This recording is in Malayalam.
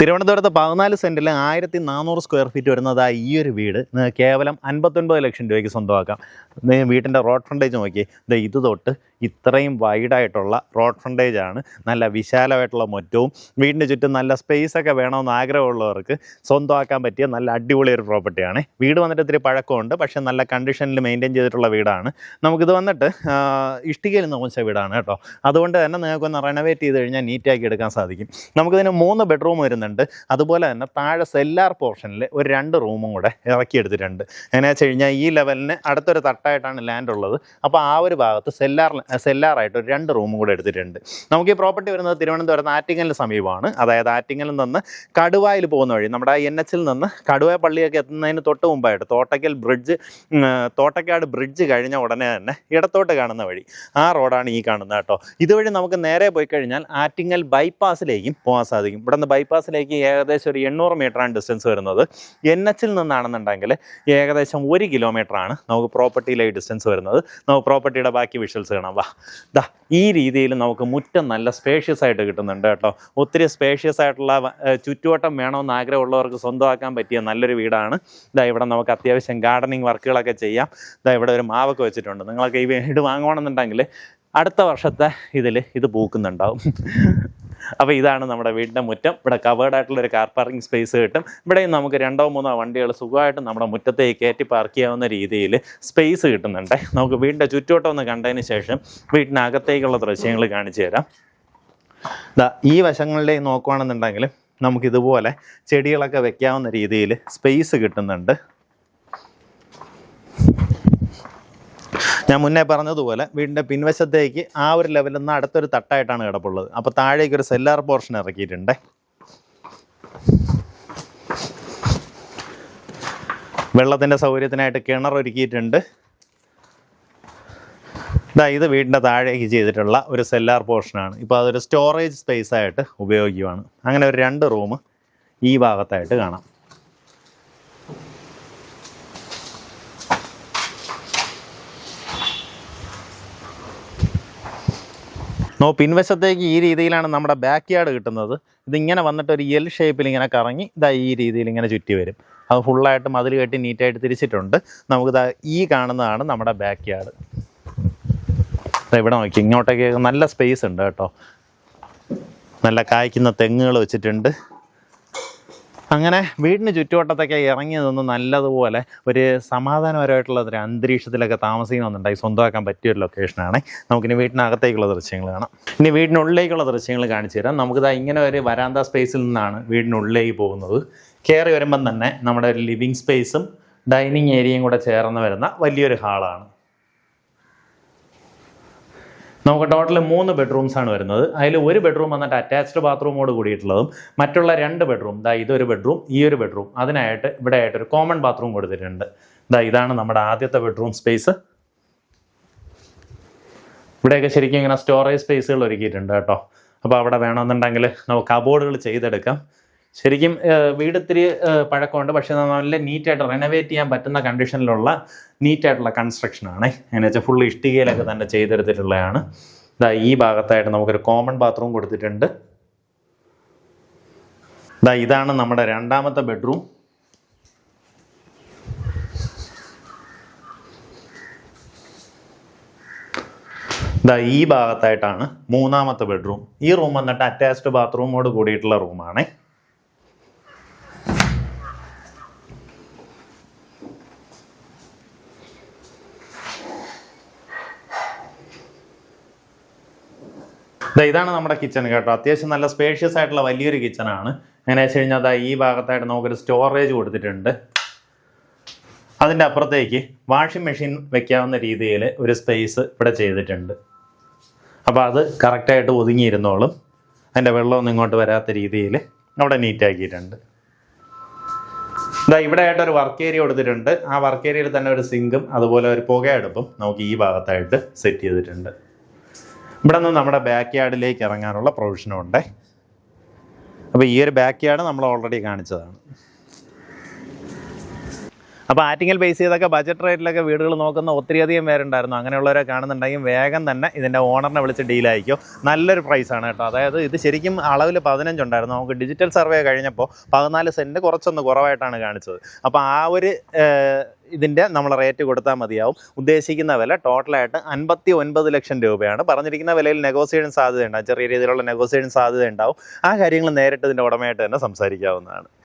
തിരുവനന്തപുരത്ത് പതിനാല് സെന്റിൽ ആയിരത്തി നാനൂറ് സ്ക്വയർ ഫീറ്റ് വരുന്നതായ ഈ ഒരു വീട്. കേവലം അൻപത്തൊൻപത് ലക്ഷം രൂപയ്ക്ക് സ്വന്തമാക്കാം. വീട്ടിന്റെ റോഡ് ഫ്രണ്ടേജ് നോക്കി. ഇത് തൊട്ട് ഇത്രയും വൈഡായിട്ടുള്ള റോഡ് ഫ്രണ്ടേജ് ആണ് നല്ല വിശാലമായിട്ടുള്ള മുറ്റവും വീടിന് ചുറ്റും നല്ല സ്പേസ് ഒക്കെ വേണമെന്ന് ആഗ്രഹമുള്ളവർക്ക് സ്വന്തമാക്കാൻ പറ്റിയ നല്ല അടിപൊളി ഒരു പ്രോപ്പർട്ടിയാണ് വീട് വന്നിട്ട് ഇത്തിരി പഴക്കമുണ്ട് പക്ഷേ നല്ല കണ്ടീഷനിൽ മെയിന്റെയിൻ ചെയ്തിട്ടുള്ള വീടാണ്. നമുക്കിത് വന്നിട്ട് ഇഷ്ടികയിൽ നിർമ്മിച്ച വീടാണ് കേട്ടോ. അതുകൊണ്ട് തന്നെ നിങ്ങൾക്കൊന്ന് റെനോവേറ്റ് ചെയ്ത് കഴിഞ്ഞാൽ നീറ്റാക്കി എടുക്കാൻ സാധിക്കും. നമുക്കിതിന് മൂന്ന് ബെഡ്റൂം വരുന്നുണ്ട്. അതുപോലെ തന്നെ താഴെ സെല്ലാർ പോർഷനിൽ ഒരു രണ്ട് റൂമും കൂടെ ഇറക്കിയെടുത്തിട്ടുണ്ട്. എങ്ങനെയാ വെച്ച് കഴിഞ്ഞാൽ ഈ ലെവലിന് അടുത്തൊരു തട്ടായിട്ടാണ് ലാൻഡ് ഉള്ളത്. അപ്പോൾ ആ ഒരു ഭാഗത്ത് സെല്ലാർ സെല്ലാറായിട്ട് ഒരു രണ്ട് റൂമും കൂടെ എടുത്തിട്ടുണ്ട്. നമുക്ക് ഈ പ്രോപ്പർട്ടി വരുന്നത് തിരുവനന്തപുരത്ത് ആറ്റിങ്ങലിന് സമീപമാണ്. അതായത് ആറ്റിങ്ങലിൽ നിന്ന് കടുവായിൽ പോകുന്ന വഴി നമ്മുടെ എൻ എച്ചിൽ നിന്ന് കടുവ പള്ളിയൊക്കെ എത്തുന്നതിന് തൊട്ട് മുമ്പായിട്ട് തോട്ടയ്ക്കൽ ബ്രിഡ്ജ് തോട്ടക്കാട് ബ്രിഡ്ജ് കഴിഞ്ഞ ഉടനെ തന്നെ ഇടത്തോട്ട് കാണുന്ന വഴി ആ റോഡാണ് ഈ കാണുന്നത് കേട്ടോ. ഇതുവഴി നമുക്ക് നേരെ പോയി കഴിഞ്ഞാൽ ആറ്റിങ്ങൽ ബൈപ്പാസിലേക്കും പോകാൻ സാധിക്കും. ഇവിടെ നിന്ന് ബൈപ്പാസിലേക്ക് ഏകദേശം ഒരു എണ്ണൂറ് മീറ്ററാണ് ഡിസ്റ്റൻസ് വരുന്നത്. എൻ എച്ചിൽ നിന്നാണെന്നുണ്ടെങ്കിൽ ഏകദേശം ഒരു കിലോമീറ്ററാണ് നമുക്ക് പ്രോപ്പർട്ടിയിലേക്ക് ഡിസ്റ്റൻസ് വരുന്നത്. നമുക്ക് പ്രോപ്പർട്ടിയുടെ ബാക്കി വിഷ്വൽസ് കാണാം. വാ. ദാ ഈ രീതിയിൽ നമുക്ക് മുറ്റം നല്ല സ്പേഷ്യസ് ആയിട്ട് കിട്ടുന്നുണ്ട് കേട്ടോ. ഒത്തിരി സ്പേഷ്യസ് ആയിട്ടുള്ള ചുറ്റുവട്ടം വേണമെന്ന് ആഗ്രഹമുള്ളവർക്ക് സ്വന്തമാക്കാൻ പറ്റിയ നല്ലൊരു വീടാണ്. ഇതാ ഇവിടെ നമുക്ക് അത്യാവശ്യം ഗാർഡനിങ് വർക്കുകളൊക്കെ ചെയ്യാം. ഇതാ ഇവിടെ ഒരു മാവൊക്കെ വെച്ചിട്ടുണ്ട്. നിങ്ങളൊക്കെ ഈ വീട് വാങ്ങണമെന്നുണ്ടെങ്കിൽ അടുത്ത വർഷത്തെ ഇതിൽ ഇത് പൂക്കുന്നുണ്ടാവും. അപ്പോൾ ഇതാണ് നമ്മുടെ വീടിന്റെ മുറ്റം. ഇവിടെ കവേർഡ് ആയിട്ടുള്ള ഒരു കാർ പാർക്കിംഗ് സ്പേസ് കിട്ടും. ഇവിടെയും നമുക്ക് രണ്ടോ മൂന്നോ വണ്ടികൾ സുഖമായിട്ട് നമ്മുടെ മുറ്റത്തേക്ക് കയറ്റി പാർക്ക് ചെയ്യാവുന്ന രീതിയിൽ സ്പേസ് കിട്ടുന്നുണ്ട്. നമുക്ക് വീടിന്റെ ചുറ്റുവട്ടം ഒന്ന് കണ്ടതിന് ശേഷം വീടിനകത്തേക്കുള്ള ദൃശ്യങ്ങൾ കാണിച്ചു തരാം. ഈ വശങ്ങളിലേക്ക് നോക്കുകയാണെന്നുണ്ടെങ്കിൽ നമുക്കിതുപോലെ ചെടികളൊക്കെ വെക്കാവുന്ന രീതിയിൽ സ്പേസ് കിട്ടുന്നുണ്ട്. ഞാൻ മുന്നേ പറഞ്ഞതുപോലെ വീടിന്റെ പിൻവശത്തേക്ക് ആ ഒരു ലെവലിൽ നിന്ന് അടുത്തൊരു തട്ടായിട്ടാണ് കിടപ്പുള്ളത്. അപ്പോൾ താഴേക്ക് ഒരു സെല്ലാർ പോർഷൻ ഇറക്കിയിട്ടുണ്ട്. വെള്ളത്തിന്റെ സൗകര്യത്തിനായിട്ട് കിണർ ഒരുക്കിയിട്ടുണ്ട്. ഇതാ ഇത് വീടിന്റെ താഴേക്ക് ചെയ്തിട്ടുള്ള ഒരു സെല്ലാർ പോർഷനാണ് ഇപ്പോൾ അതൊരു സ്റ്റോറേജ് സ്പേസ് ആയിട്ട് ഉപയോഗിക്കുവാണ്. അങ്ങനെ ഒരു രണ്ട് റൂം ഈ ഭാഗത്തായിട്ട് കാണാം. നോ പിൻവശത്തേക്ക് ഈ രീതിയിലാണ് നമ്മുടെ ബാക്ക് യാർഡ് കിട്ടുന്നത്. ഇതിങ്ങനെ വന്നിട്ട് ഒരു എൽ ഷേപ്പിൽ ഇങ്ങനെ കറങ്ങി ഇതാ ഈ രീതിയിൽ ഇങ്ങനെ ചുറ്റി വരും. അത് ഫുള്ളായിട്ട് മതിൽ കെട്ടി നീറ്റായിട്ട് തിരിച്ചിട്ടുണ്ട്. നമുക്കിതാ ഈ കാണുന്നതാണ് നമ്മുടെ ബാക്ക് യാർഡ് ഇവിടെ നോക്കി ഇങ്ങോട്ടേക്ക് നല്ല സ്പേസ് ഉണ്ട് കേട്ടോ. നല്ല കായ്ക്കുന്ന തെങ്ങുകൾ വെച്ചിട്ടുണ്ട്. അങ്ങനെ വീടിന് ചുറ്റുവട്ടത്തൊക്കെ ഇറങ്ങിയതൊന്നും നല്ലതുപോലെ ഒരു സമാധാനപരമായിട്ടുള്ള ഒരു അന്തരീക്ഷത്തിലൊക്കെ താമസിക്കണമെന്നുണ്ടായി സ്വന്തമാക്കാൻ പറ്റിയ ഒരു ലൊക്കേഷനാണ് നമുക്കിനി വീട്ടിനകത്തേക്കുള്ള ദൃശ്യങ്ങൾ കാണാം. ഇനി വീടിനുള്ളിലേക്കുള്ള ദൃശ്യങ്ങൾ കാണിച്ചു തരാം. നമുക്കിതാ ഇങ്ങനെ ഒരു വരാന്ത സ്പേസിൽ നിന്നാണ് വീടിനുള്ളിലേക്ക് പോകുന്നത്. കയറി വരുമ്പം തന്നെ നമ്മുടെ ലിവിങ് സ്പേസും ഡൈനിങ് ഏരിയയും കൂടെ ചേർന്ന് വരുന്ന വലിയൊരു ഹാളാണ് നമുക്ക് ടോട്ടൽ മൂന്ന് ബെഡ്റൂംസ് ആണ് വരുന്നത്. അതിൽ ഒരു ബെഡ്റൂം വന്നിട്ട് അറ്റാച്ച്ഡ് ബാത്റൂമോട് കൂടിയിട്ടുള്ളതും മറ്റുള്ള രണ്ട് ബെഡ്റൂം ദാ ഇതൊരു ബെഡ്റൂം ഈ ഒരു ബെഡ്റൂം അതിനായിട്ട് ഇവിടെ ആയിട്ട് ഒരു കോമൺ ബാത്റൂം കൊടുത്തിട്ടുണ്ട്. ഇതാ ഇതാണ് നമ്മുടെ ആദ്യത്തെ ബെഡ്റൂം സ്പേസ് ഇവിടെയൊക്കെ ശരിക്കും ഇങ്ങനെ സ്റ്റോറേജ് സ്പേസുകൾ ഒരുക്കിയിട്ടുണ്ട് കേട്ടോ. അപ്പോൾ അവിടെ വേണമെന്നുണ്ടെങ്കിൽ നമുക്ക് കബോർഡുകൾ ചെയ്തെടുക്കാം. ശരിക്കും വീട് ഇത്തിരി പഴക്കമുണ്ട്. പക്ഷേ നല്ല നീറ്റായിട്ട് റെനോവേറ്റ് ചെയ്യാൻ പറ്റുന്ന കണ്ടീഷനിലുള്ള നീറ്റായിട്ടുള്ള കൺസ്ട്രക്ഷനാണ് എന്ന് വെച്ചാൽ ഫുൾ ഇഷ്ടികയിലൊക്കെ തന്നെ ചെയ്തെടുത്തിട്ടുള്ളതാണ്. ഇതാ ഈ ഭാഗത്തായിട്ട് നമുക്കൊരു കോമൺ ബാത്റൂം കൊടുത്തിട്ടുണ്ട്. ഇതാ ഇതാണ് നമ്മുടെ രണ്ടാമത്തെ ബെഡ്റൂം ഇതാ ഈ ഭാഗത്തായിട്ടാണ് മൂന്നാമത്തെ ബെഡ്റൂം ഈ റൂം വന്നിട്ട് അറ്റാച്ച്ഡ് ബാത്റൂമോട് കൂടിയിട്ടുള്ള റൂമാണ് ഇതാണ് നമ്മുടെ കിച്ചൺ കേട്ടോ. അത്യാവശ്യം നല്ല സ്പേഷ്യസ് ആയിട്ടുള്ള വലിയൊരു കിച്ചണാണ് എങ്ങനെ വെച്ച് കഴിഞ്ഞാൽ ദാ ഈ ഭാഗത്തായിട്ട് നമുക്കൊരു സ്റ്റോറേജ് കൊടുത്തിട്ടുണ്ട്. അതിന്റെ അപ്പുറത്തേക്ക് വാഷിംഗ് മെഷീൻ വെക്കാവുന്ന രീതിയിൽ ഒരു സ്പേസ് ഇവിടെ ചെയ്തിട്ടുണ്ട്. അപ്പോൾ അത് കറക്റ്റായിട്ട് ഒതുങ്ങിയിരുന്നോളും. അതിന്റെ വെള്ളമൊന്നും ഇങ്ങോട്ട് വരാത്ത രീതിയിൽ അവിടെ നീറ്റാക്കിയിട്ടുണ്ട് ഇതാ ഇവിടെ ആയിട്ട് ഒരു വർക്ക് ഏരിയ കൊടുത്തിട്ടുണ്ട്. ആ വർക്ക് ഏരിയയിൽ തന്നെ ഒരു സിങ്കും അതുപോലെ ഒരു പുകയടുപ്പും നമുക്ക് ഈ ഭാഗത്തായിട്ട് സെറ്റ് ചെയ്തിട്ടുണ്ട്. ഇവിടെ നിന്ന് നമ്മുടെ ബാക്ക് യാർഡിലേക്ക് ഇറങ്ങാനുള്ള പ്രൊവിഷനും ഉണ്ട്. അപ്പോൾ ഈ ഒരു ബാക്ക് യാർഡ് നമ്മൾ ഓൾറെഡി കാണിച്ചതാണ്. അപ്പോൾ ആറ്റിങ്ങൽ ബേസ് ചെയ്തൊക്കെ ബജറ്റ് റേറ്റിലൊക്കെ വീടുകൾ നോക്കുന്ന ഒത്തിരിയധികം പേരുണ്ടായിരുന്നു. അങ്ങനെയുള്ളവരെ കാണുന്നുണ്ടെങ്കിൽ വേഗം തന്നെ ഇതിന്റെ ഓണറിനെ വിളിച്ച് ഡീലായിക്കോ നല്ലൊരു പ്രൈസാണ് കേട്ടോ. അതായത് ഇത് ശരിക്കും അളവിൽ പതിനഞ്ചുണ്ടായിരുന്നു നമുക്ക് ഡിജിറ്റൽ സർവേ കഴിഞ്ഞപ്പോൾ പതിനാല് സെന്റ് കുറച്ചൊന്ന് കുറവായിട്ടാണ് കാണിച്ചത്. അപ്പോൾ ആ ഒരു ഇതിന്റെ നമ്മൾ റേറ്റ് കൊടുത്താൽ മതിയാവും. ഉദ്ദേശിക്കുന്ന വില ടോട്ടലായിട്ട് അൻപത്തി ഒൻപത് ലക്ഷം രൂപയാണ്. പറഞ്ഞിരിക്കുന്ന വിലയിൽ നെഗോസിയേഷൻ സാധ്യത ഉണ്ടാവും ചെറിയ രീതിയിലുള്ള നെഗോസിയേഷൻ സാധ്യത ഉണ്ടാവും ആ കാര്യങ്ങൾ നേരിട്ട് ഇതിന്റെ ഉടമയായിട്ട് തന്നെ സംസാരിക്കാവുന്നതാണ്.